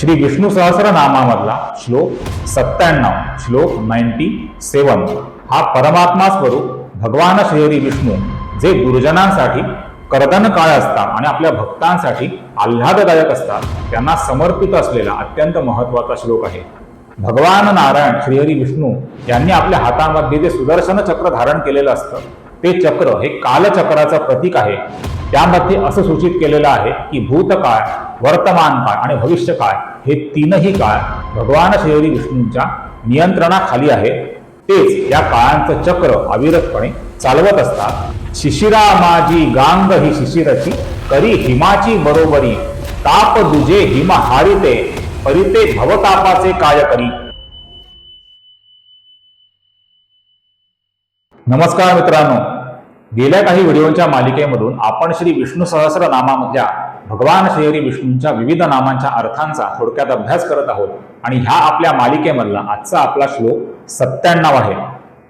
श्री विष्णू सहस्रनामामधला श्लोक सत्त्याण्णव श्लोक नाईन्टी सेवन हा परमात्मा स्वरूप भगवान श्रीहरी विष्णू जे गुरुजनांसाठी कर्दन काळ असतात आणि आपल्या भक्तांसाठी आल्हाददायक असतात त्यांना समर्पित असलेला अत्यंत महत्त्वाचा श्लोक आहे. भगवान नारायण श्रीहरी विष्णू यांनी आपल्या हातामध्ये जे सुदर्शन चक्र धारण केलेलं असतं ते चक्र हे कालचक्राचं प्रतीक आहे. त्यामध्ये असं सूचित केलेलं आहे की भूतकाळ वर्तमान काळ आणि भविष्य काळ हे तीनही काळ भगवान श्रीहरी विष्णूंच्या नियंत्रणाखाली आहे. तेच या काळांचं चक्र अविरतपणे चालवत असतात. शिशिरा माझी गांग ही शिशिरची करी हिमाची बरोबरी. ताप दुजे हिम हारिते परिते भवतापाचे काय करी नमस्कार मित्रांनो. गेल्या काही व्हिडिओच्या मालिकेमधून आपण श्री विष्णू सहस्र नामामधल्या भगवान श्रीहरी विष्णूंच्या विविध नामांच्या अर्थांचा थोडक्यात अभ्यास करत आहोत. आणि ह्या आपल्या मालिकेमधला आजचा आपला श्लोक सत्त्याण्णव आहे.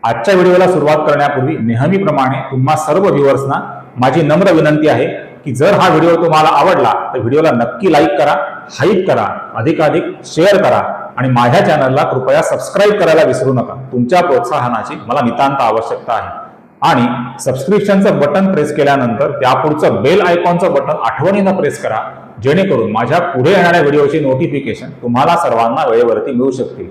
आजच्या व्हिडिओला सुरुवात करण्यापूर्वी नेहमीप्रमाणे तुम्हा सर्व व्ह्युअर्सना माझी नम्र विनंती आहे की जर हा व्हिडिओ तुम्हाला आवडला तर व्हिडिओला नक्की लाईक करा हाईप करा अधिकाधिक शेअर करा आणि माझ्या चॅनलला कृपया सबस्क्राईब करायला विसरू नका. तुमच्या प्रोत्साहनाची मला नितांत आवश्यकता आहे. आणि सबस्क्रिप्शनचं बटन प्रेस केल्यानंतर त्यापुढचं बेल आयकॉनचं बटन आठवणीनं प्रेस करा. जेणेकरून माझ्या पुढे येणाऱ्या व्हिडिओची नोटिफिकेशन तुम्हाला सर्वांना वेळेवरती मिळू शकतील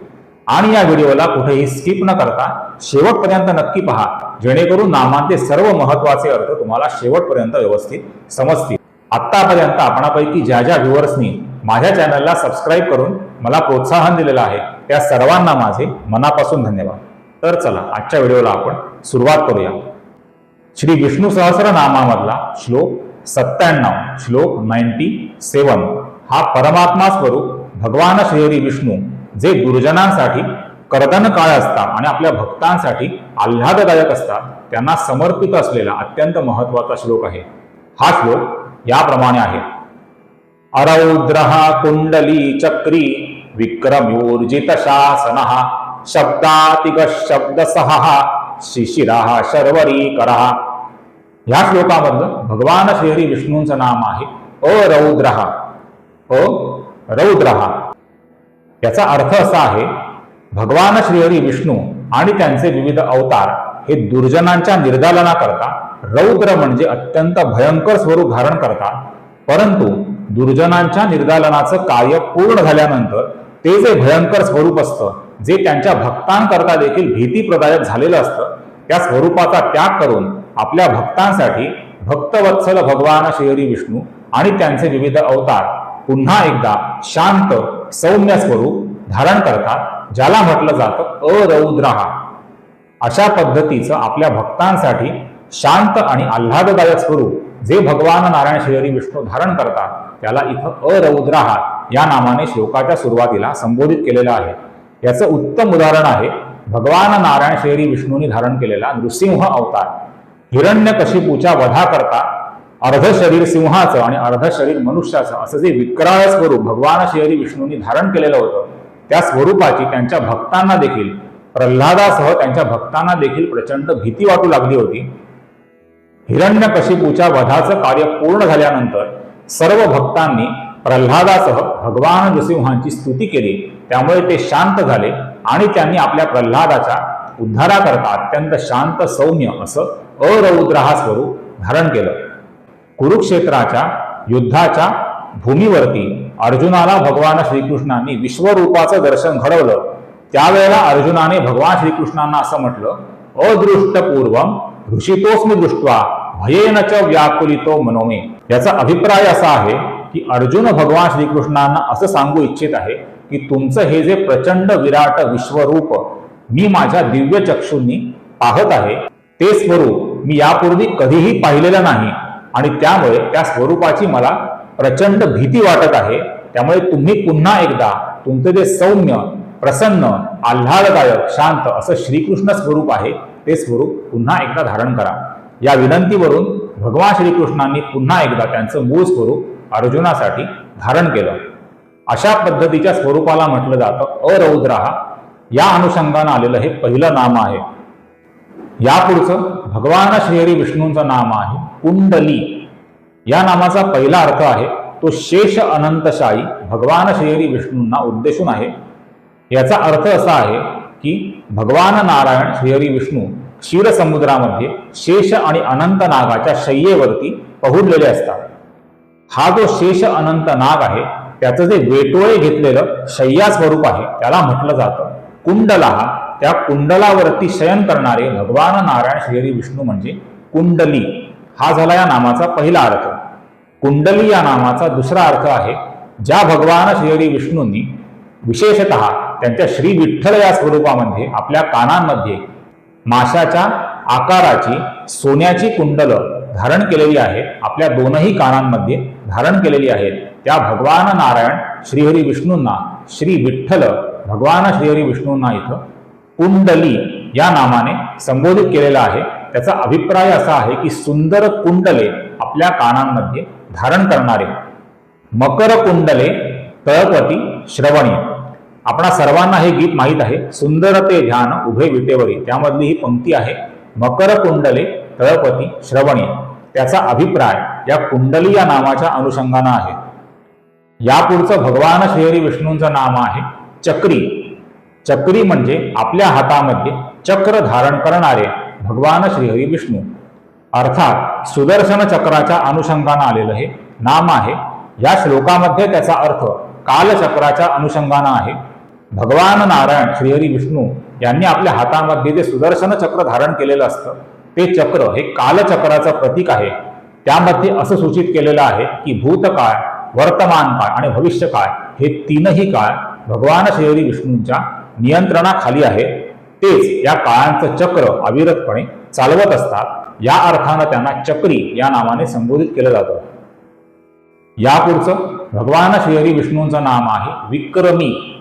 आणि या व्हिडिओला कुठेही स्किप न करता शेवटपर्यंत नक्की पहा. जेणेकरून नामांचे सर्व महत्त्वाचे अर्थ तुम्हाला शेवटपर्यंत व्यवस्थित समजतील. आत्तापर्यंत आपणापैकी ज्या ज्या व्ह्युअर्सनी माझ्या चॅनलला सबस्क्राईब करून मला प्रोत्साहन दिलेलं आहे त्या सर्वांना माझे मनापासून धन्यवाद. तर चला आजच्या व्हिडिओला आपण सुरुवात करूया. श्री विष्णू सहस्रनामामधला श्लोक सत्त्याण्णव श्लोक नाईन्टी सेवन हा परमात्मा स्वरूप भगवान श्रीहरी विष्णू जे दुर्जनांसाठी कर्दन काळ असतात आणि आपल्या भक्तांसाठी आल्हाददायक असतात त्यांना समर्पित असलेला अत्यंत महत्त्वाचा श्लोक आहे. हा श्लोक याप्रमाणे आहे. अरौद्रः कुंडली चक्री विक्रमोर्जित शासन शब्दातिग शब्दसह शिशिरा शर्वरी करा ह्या श्लोकामधलं भगवान श्रीहरी विष्णूंचं नाम आहे अरौद्रहा अ? रौद्रहा याचा अर्थ असा आहे भगवान श्रीहरी विष्णू आणि त्यांचे विविध अवतार हे दुर्जनांच्या निर्दालनाकरता रौद्र म्हणजे अत्यंत भयंकर स्वरूप धारण करतात परंतु दुर्जनांच्या निर्दालनाचं कार्य पूर्ण झाल्यानंतर ते जे भयंकर स्वरूप असतं जे त्यांच्या भक्तांकरता देखील भीतीप्रदायक झालेलं असतं त्या स्वरूपाचा त्याग करून आपल्या भक्तांसाठी भक्तवत्सल भगवान श्रीहरी विष्णू आणि त्यांचे विविध अवतार पुन्हा एकदा शांत सौम्य स्वरूप धारण करतात ज्याला म्हटलं जातं अरौद्रहा. अशा पद्धतीचं आपल्या भक्तांसाठी शांत आणि आल्हाददायक स्वरूप जे भगवान नारायण श्रीहरी विष्णू धारण करतात त्याला इथं अरौद्रहा या नामाने श्लोकाच्या सुरुवातीला संबोधित केलेलं आहे. याचं उत्तम उदाहरण आहे. भगवान नारायण श्रीहरी विष्णूंनी धारण केलेला नृसिंह अवतार. हिरण्यकशिपूच्या वधाकरता अर्ध शरीर सिंहाचं आणि अर्ध शरीर मनुष्याचं असं जे विक्राळ स्वरूप भगवान श्रीहरी विष्णूंनी धारण केलेलं होतं त्या स्वरूपाची त्यांच्या भक्तांना देखील प्रल्हादासह त्यांच्या भक्तांना देखील प्रचंड भीती वाटू लागली होती. हिरण्यकशिपूच्या वधाचं कार्य पूर्ण झाल्यानंतर सर्व भक्तांनी प्रल्हादासह भगवान नृसिंहांची स्तुती केली. त्यामुळे ते शांत झाले आणि त्यांनी आपल्या प्रल्हादाच्या उद्धाराकरता अत्यंत शांत सौम्य असं अरौद्रहा स्वरूप धारण केलं. कुरुक्षेत्राच्या युद्धाच्या भूमीवरती अर्जुनाला भगवान श्रीकृष्णांनी विश्वरूपाचं दर्शन घडवलं. त्यावेळेला अर्जुनाने भगवान श्रीकृष्णांना असं म्हटलं अदृष्टपूर्वम ऋषितोस्मी दृष्ट्वा भयेन च व्याकुलितो मनोमे. याचा अभिप्राय असा आहे की अर्जुन भगवान श्रीकृष्णांना असं सांगू इच्छित आहे की तुमचं हे जे प्रचंड विराट विश्वरूप मी माझ्या दिव्य चक्षूंनी पाहत आहे ते स्वरूप मी यापूर्वी कधीही पाहिलेलं नाही. आणि त्यामुळे त्या स्वरूपाची मला प्रचंड भीती वाटत आहे. त्यामुळे तुम्ही पुन्हा एकदा तुमचं जे सौम्य प्रसन्न आल्हाददायक शांत असं श्रीकृष्ण स्वरूप आहे ते स्वरूप पुन्हा एकदा धारण करा. या विनंतीवरून भगवान श्रीकृष्णांनी पुन्हा एकदा त्यांचं मूळ स्वरूप अर्जुनासाठी धारण केलं. अशा पद्धतीच्या स्वरूपाला म्हटलं जातं अरौद्रहा या अनुषंगानं आलेलं हे पहिलं नाम आहे. यापुढचं भगवान श्रीहरी विष्णूंचं नाम आहे कुंडली. या नामाचा पहिला अर्थ आहे तो शेष अनंतशाही भगवान श्रीहरी विष्णूंना उद्देशून आहे. याचा अर्थ असा आहे की भगवान नारायण श्रीहरी विष्णू क्षीरसमुद्रामध्ये शेष आणि अनंत नागाच्या शय्येवरती पहुडलेले असतात. हा जो शेष अनंत नाग आहे त्याचं जे वेटोळे घेतलेलं शय्या स्वरूप आहे त्याला म्हटलं जातं. कुंडला त्या कुंडलावरती शयन करणारे भगवान नारायण श्रीहरी विष्णू म्हणजे कुंडली. हा झाला या नामाचा पहिला अर्थ. कुंडली या नामाचा दुसरा अर्थ आहे ज्या भगवान श्रीहरी विष्णूंनी विशेषत त्यांच्या श्री विठ्ठल या स्वरूपामध्ये आपल्या कानांमध्ये माशाच्या आकाराची सोन्याची कुंडलं धारण केलेली आहे आपल्या दोनही कानांमध्ये धारण केलेली आहेत त्या भगवान नारायण श्रीहरी विष्णूंना श्री विठ्ठल भगवान श्रीहरी विष्णूंना इथं कुंडली या नामाने संबोधित केलेला आहे. त्याचा अभिप्राय असा आहे की सुंदर कुंडले आपल्या कानांमध्ये धारण करणारे. मकर कुंडले तळपती श्रवणी. आपणा सर्वांना हे गीत माहीत आहे. सुंदर ते ध्यान उभे विटेवरी. त्यामधली ही पंक्ती आहे मकर कुंडले तळपती श्रवणी. त्याचा अभिप्राय या कुंडली या नावाच्या अनुषंगानं आहे. यापुढचं भगवान श्रीहरी विष्णूंचं नाम आहे चक्री. चक्री म्हणजे आपल्या हातामध्ये चक्र धारण करणारे भगवान श्रीहरी विष्णू. अर्थात सुदर्शन चक्राच्या अनुषंगानं आलेलं हे नाम आहे. या श्लोकामध्ये त्याचा अर्थ कालचक्राच्या अनुषंगानं आहे. भगवान नारायण श्रीहरी विष्णू यांनी आपल्या हातामध्ये जे सुदर्शन चक्र धारण केलेलं असतं ते चक्र हे कालचक्राचं प्रतीक आहे. त्यामध्ये असं सूचित केलेलं आहे की भूतकाळ वर्तमान काळ आणि भविष्यकाळ हे तीनही काळ भगवान श्रीहरी विष्णूंच्या नियंत्रणाखाली आहे. तेच या काळांचं चक्र अविरतपणे चालवत असतात. या अर्थानं त्यांना चक्री या नावाने संबोधित केलं जातं. यापुढचं भगवान श्रीहरी विष्णूंचं नाम आहे विक्रमी.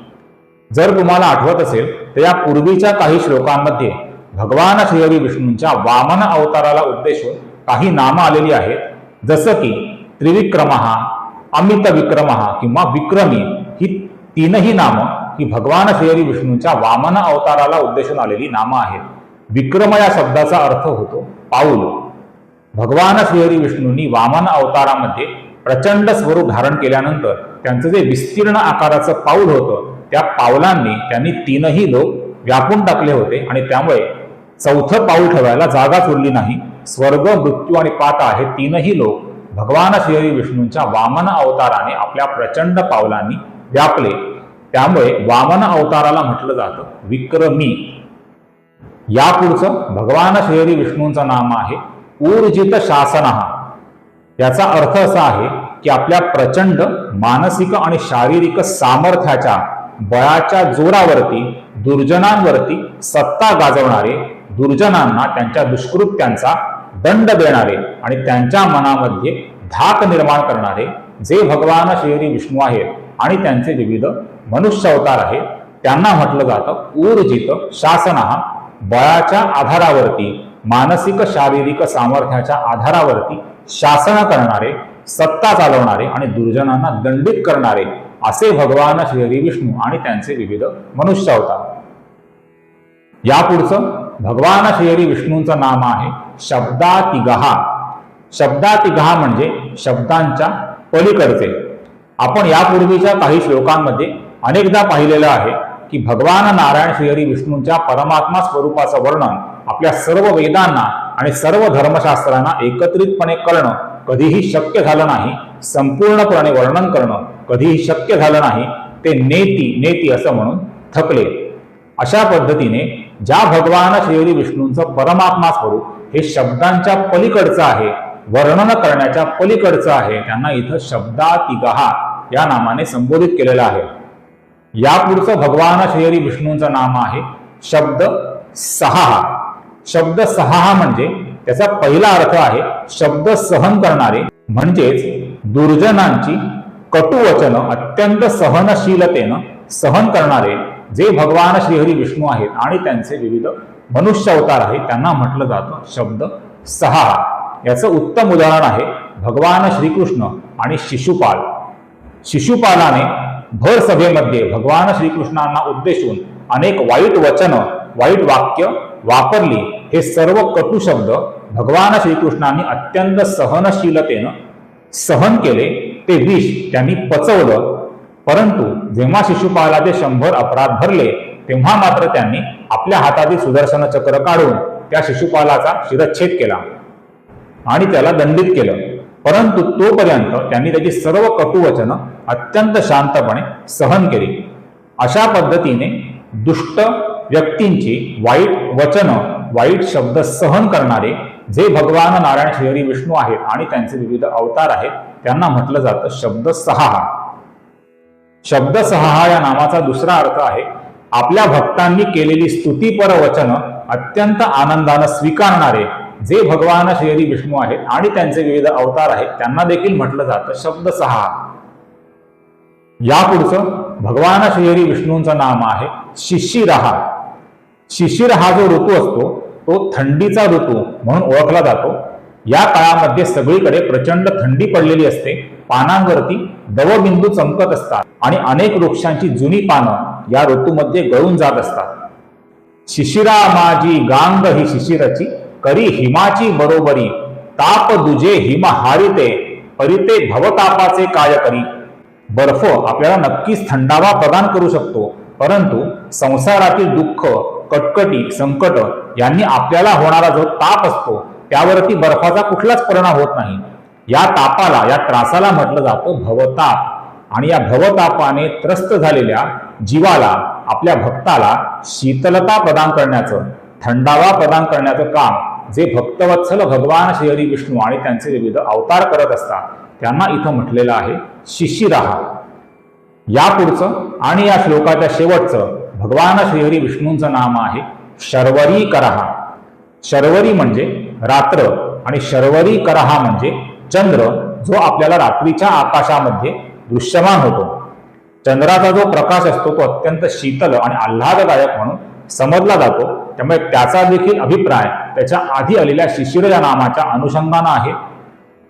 जर तुम्हाला आठवत असेल तर या पूर्वीच्या काही श्लोकांमध्ये भगवान श्रीहरी विष्णूंच्या वामन अवताराला उद्देशून काही नामं आलेली आहेत. जसं की त्रिविक्रमहा अमित विक्रमहा किंवा विक्रमी ही तीनही नामं ही भगवान श्रीहरी विष्णूंच्या वामन अवताराला उद्देशून आलेली नामं आहेत. विक्रम या शब्दाचा अर्थ होतो पाऊल. भगवान श्रीहरी विष्णूंनी वामन अवतारामध्ये प्रचंड स्वरूप धारण केल्यानंतर त्यांचं जे विस्तीर्ण आकाराचं पाऊल होतं त्या पावलांनी त्यांनी तीनही लोक व्यापून टाकले होते आणि त्यामुळे चौथं पाऊल ठेवायला जागाच उरली नाही. स्वर्ग मृत्यू आणि पाता हे तीनही लोक भगवान श्रीहरी विष्णूंच्या वामन अवताराने आपल्या प्रचंड पावलांनी व्यापले. त्यामुळे वामन अवताराला म्हटलं जातं विक्रमी. यापुढचं भगवान श्रीहरी विष्णूंचं नाम आहे ऊर्जित शासनहा याचा अर्थ असा आहे की आपल्या प्रचंड मानसिक आणि शारीरिक सामर्थ्याच्या बळाच्या जोरावरती दुर्जनांवरती सत्ता गाजवणारे दुर्जनांना त्यांच्या दुष्कृत्यांचा दंड देणारे आणि त्यांच्या मनामध्ये धाक निर्माण करणारे जे भगवान श्रीहरी विष्णू आहेत आणि त्यांचे विविध मनुष्य अवतार आहेत त्यांना म्हटलं जातं ऊर्जित शासन. हा बळाच्या आधारावरती मानसिक शारीरिक सामर्थ्याच्या आधारावरती शासन करणारे सत्ता चालवणारे आणि दुर्जनांना दंडित करणारे असे भगवान श्रीहरी विष्णू आणि त्यांचे विविध मनुष्य अवतार. यापुढचं भगवान शहरी विष्णूंचं नाम आहे शब्दातिगहा. शब्दातिगहा म्हणजे शब्दांच्या पलीकडचे. आपण यापूर्वीच्या काही श्लोकांमध्ये अनेकदा पाहिलेलं आहे की भगवान नारायण श्रीहरी विष्णूंच्या परमात्मा स्वरूपाचं वर्णन आपल्या सर्व वेदांना आणि सर्व धर्मशास्त्रांना एकत्रितपणे करणं कधीही शक्य झालं नाही संपूर्णपणे वर्णन करणं कधीही शक्य झालं नाही ते नेती नेती असं म्हणून थकले. अशा पद्धतीने ज्या भगवान श्रीहरी विष्णूंचं परमात्मा स्वरूप हे शब्दांच्या पलीकडचं आहे वर्णन करण्याच्या पलीकडचं आहे त्यांना इथं शब्दातिगहा या नामाने संबोधित केलेलं आहे. यापुढचं भगवान श्रीहरी विष्णूंचं नाम आहे शब्द सहा. शब्द सहा म्हणजे त्याचा पहिला अर्थ आहे शब्द सहन करणारे म्हणजेच दुर्जनांची कटुवचन अत्यंत सहनशीलतेनं सहन करणारे जे भगवान श्रीहरी विष्णू आहेत आणि त्यांचे विविध मनुष्य अवतार आहेत त्यांना म्हटलं जातं शब्द सहा याचं उत्तम उदाहरण आहे भगवान श्रीकृष्ण आणि शिशुपाल. शिशुपालाने भर सभेमध्ये भगवान श्रीकृष्णांना उद्देशून अनेक वाईट वचन वाईट वाक्य वापरली. हे सर्व कटू शब्द भगवान श्रीकृष्णांनी अत्यंत सहनशीलतेनं सहन केले. ते विष त्यांनी पचवलं. परंतु जेव्हा शिशुपालाचे शंभर अपराध भरले तेव्हा मात्र त्यांनी आपल्या हातातील सुदर्शन चक्र काढून त्या शिशुपालाचा शिरच्छेद केला आणि त्याला दंडित केलं. परंतु तोपर्यंत त्यांनी त्याची सर्व कटुवचन अत्यंत शांतपणे सहन केली. अशा पद्धतीने दुष्ट व्यक्तींची वाईट वचन वाईट शब्द सहन करणारे जे भगवान नारायण श्रीहरी विष्णू आहेत आणि त्यांचे विविध अवतार आहेत त्यांना म्हटलं जातं शब्द सहा. शब्द सहा या नामाचा दुसरा अर्थ आहे. आपल्या भक्तांनी केलेली स्तुतीपर वचन अत्यंत आनंदानं स्वीकारणारे जे भगवान श्री विष्णू आहेत आणि त्यांचे विविध अवतार आहेत त्यांना देखील म्हटलं जातं शब्द सहा यापुढचं भगवान श्री विष्णूंचं नाम आहे शिशिरहा. शिशिर हा जो ऋतू असतो तो थंडीचा ऋतू म्हणून ओळखला जातो. या काळामध्ये सगळीकडे प्रचंड थंडी पडलेली असते. पानांवरती दवबिंदू चमकत असतात आणि अनेक वृक्षांची जुनी पानं या ऋतूमध्ये गळून जात असतात. शिशिरा माझी गांग ही शिशिराची करी हिमाची बरोबरी ताप दुजे हिम हारिते परिते भवतापाचे काय करी बर्फ आपल्याला नक्कीच थंडावा प्रदान करू शकतो परंतु संसारातील दुःख कटकटी संकट यांनी आपल्याला होणारा जो ताप असतो त्यावरती बर्फाचा कुठलाच परिणाम होत नाही. या तापाला या त्रासाला म्हटलं जातं भवताप. आणि या भवतापाने त्रस्त झालेल्या जीवाला आपल्या भक्ताला शीतलता प्रदान करण्याचं थंडावा प्रदान करण्याचं काम जे भक्तवत्सल भगवान श्रीहरी विष्णू आणि त्यांचे विविध अवतार करत असतात त्यांना इथं म्हटलेलं आहे शिशिराहा या पुढचं आणि या श्लोकाच्या शेवटचं भगवान श्रीहरी विष्णूंचं नाम आहे शर्वरी करहा शर्वरी म्हणजे रात्र आणि शर्वरी करहा म्हणजे चंद्र जो आपल्याला रात्रीच्या आकाशामध्ये दृश्यमान होतो. चंद्राचा जो प्रकाश असतो तो अत्यंत शीतल आणि आल्हाददायक म्हणून समजला जातो. त्यामुळे त्याचा देखील अभिप्राय त्याच्या आधी आलेल्या शिशिर या नामाच्या अनुषंगानं आहे.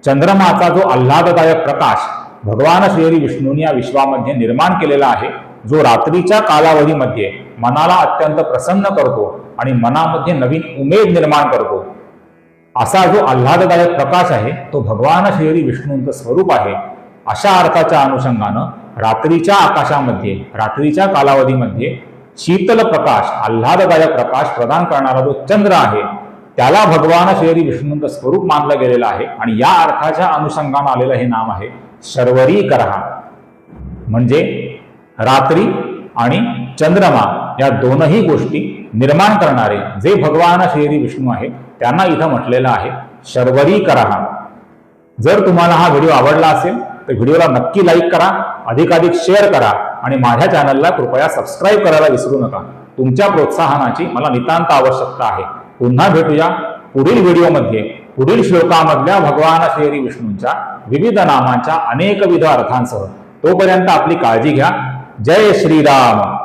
चंद्रमाचा जो आल्हाददायक प्रकाश भगवान श्रीहरी विष्णूंनी या विश्वामध्ये निर्माण केलेला आहे जो रात्रीच्या कालावधीमध्ये मनाला अत्यंत प्रसन्न करतो आणि मनामध्ये नवीन उमेद निर्माण करतो. असा जो आल्हाददायक प्रकाश आहे तो भगवान श्रीहरी विष्णूंचं स्वरूप आहे. अशा अर्थाच्या अनुषंगानं रात्रीच्या आकाशामध्ये रात्रीच्या कालावधीमध्ये शीतल प्रकाश आल्हाददायक प्रकाश प्रदान करणारा जो चंद्र आहे त्याला भगवान श्रीहरी विष्णूंचं स्वरूप मानलं गेलेलं आहे. आणि या अर्थाच्या अनुषंगानं आलेलं हे नाम आहे शर्वरी करहा म्हणजे रात्री आणि चंद्रमा या दोनही गोष्टी निर्माण करणारे जे भगवान श्रीहरी विष्णू आहेत त्यांना इथं म्हटलेलं आहे शर्वरी करा. जर तुम्हाला हा व्हिडिओ आवडला असेल तर व्हिडिओला नक्की लाईक करा अधिकाधिक शेअर करा आणि माझ्या चॅनलला कृपया सबस्क्राईब करायला विसरू नका. तुमच्या प्रोत्साहनाची मला नितांत आवश्यकता आहे. पुन्हा भेटूया पुढील व्हिडिओमध्ये. पुढील श्लोकामधल्या भगवान श्रीहरी विष्णूंच्या विविध नामांच्या अनेकविध अर्थांसह. तोपर्यंत आपली काळजी घ्या. जय श्रीराम.